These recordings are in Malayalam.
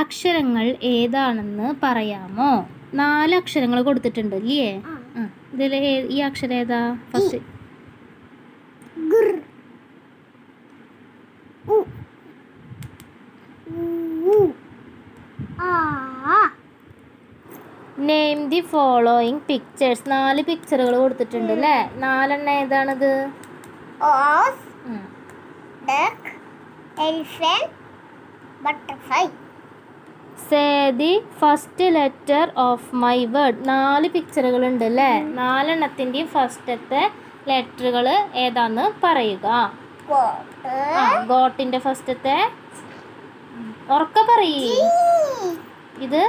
അക്ഷരങ്ങൾ ഏതാണെന്ന് പറയാമോ? നാല് അക്ഷരങ്ങൾ കൊടുത്തിട്ടുണ്ട് അല്ലേ. ഇതിൽ ഈ അക്ഷരം ഏതാ? First. Name the following pictures നാല് പിക്ചറുകൾ കൊടുത്തിട്ടുണ്ട് അല്ലേ? നാലെണ്ണം ഏതാണത്? Butterfly. Say the first letter of my word നാല് പിക്ചറുകൾ ഉണ്ട് അല്ലേ നാലെണ്ണത്തിന്റെയും ഫസ്റ്റത്തെ ലെറ്ററുകൾ ഏതാന്ന് പറയുക. ഗോട്ടിന്റെ ആ ഗോട്ടിന്റെ ഫസ്റ്റത്തെ ഉറക്ക പറയ്. ഇത്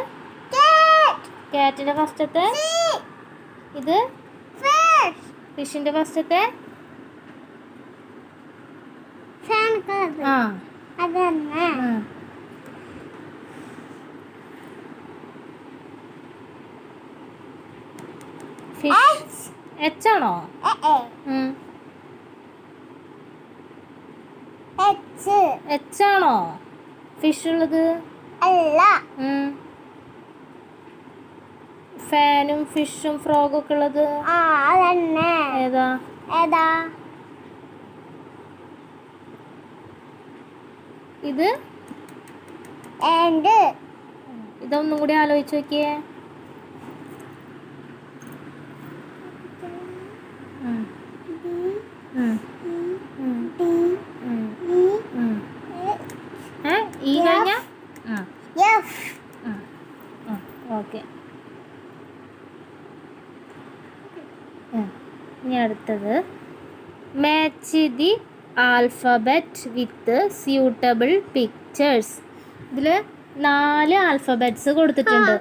കാറ്റ് കാറ്റിന്റെ ഫസ്റ്റത്തെ ഇത് ഫിഷ് ഫിഷിന്റെ ഫസ്റ്റത്തെ ആ. അതന്നെ. ഫിഷ് എച്ച് ആണോ? എച്ച് എച്ച് ആണോ? ഫിഷ് ഉള്ളത്? അല്ല. ഫാനും ഫിഷും ഫ്രോഗും ഒക്കെ ഉള്ളത്? ഏതാ? ഏതാ? ഇത്? ഇതൊന്നും കൂടി ആലോചിച്ച് നോക്കിയേ. ഓക്കെ. ഇനി അടുത്തത്. Match the alphabet with suitable pictures ഇതിൽ നാല് ആൽഫബറ്റ്സ് കൊടുത്തിട്ടുണ്ട്.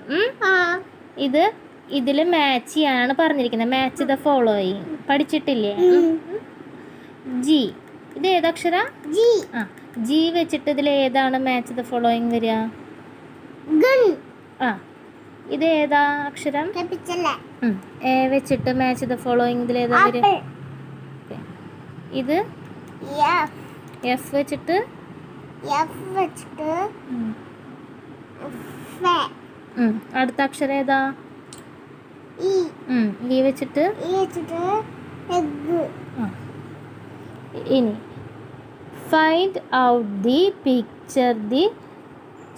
ഇത് ഇതിൽ മാച്ച് ചെയ്യാനാണ് പറഞ്ഞിരിക്കുന്നത്. മാച്ച് ദ ഫോളോയിങ് പഠിച്ചിട്ടില്ലേ? ജി ഇത് ഏതക്ഷര ജി ആ ജി വെച്ചിട്ട് ഇതിൽ ഏതാണ് മാച്ച് ദ ഫോളോയിങ് വരിക? ആ. ഇത് ഏതാ അക്ഷരം? എ വെച്ചിട്ട് മാച്ച് ദ ഫോളോയിങ് ഇതിൽ ഏതാ വരും. ഇത്? എഫ് വെച്ചിട്ട്. അടുത്ത അക്ഷരം ഏതാ? ഇ. വെച്ചിട്ട്? ഇനി. Find out the picture the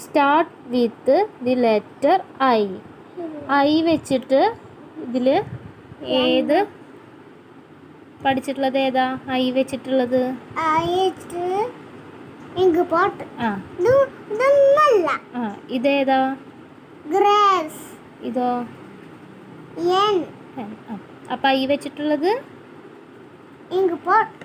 start with the letter I I വെച്ചിട്ട് ഇതിൽ ഏത് പഠിച്ചിട്ടുള്ളത് ഏതാ? ഐ വെച്ചിട്ടുള്ളത്? ഇതേതാ? ഗ്രാസ് ഇതോ? അപ്പൊ ഐ വെച്ചിട്ടുള്ളത്? Ink pot.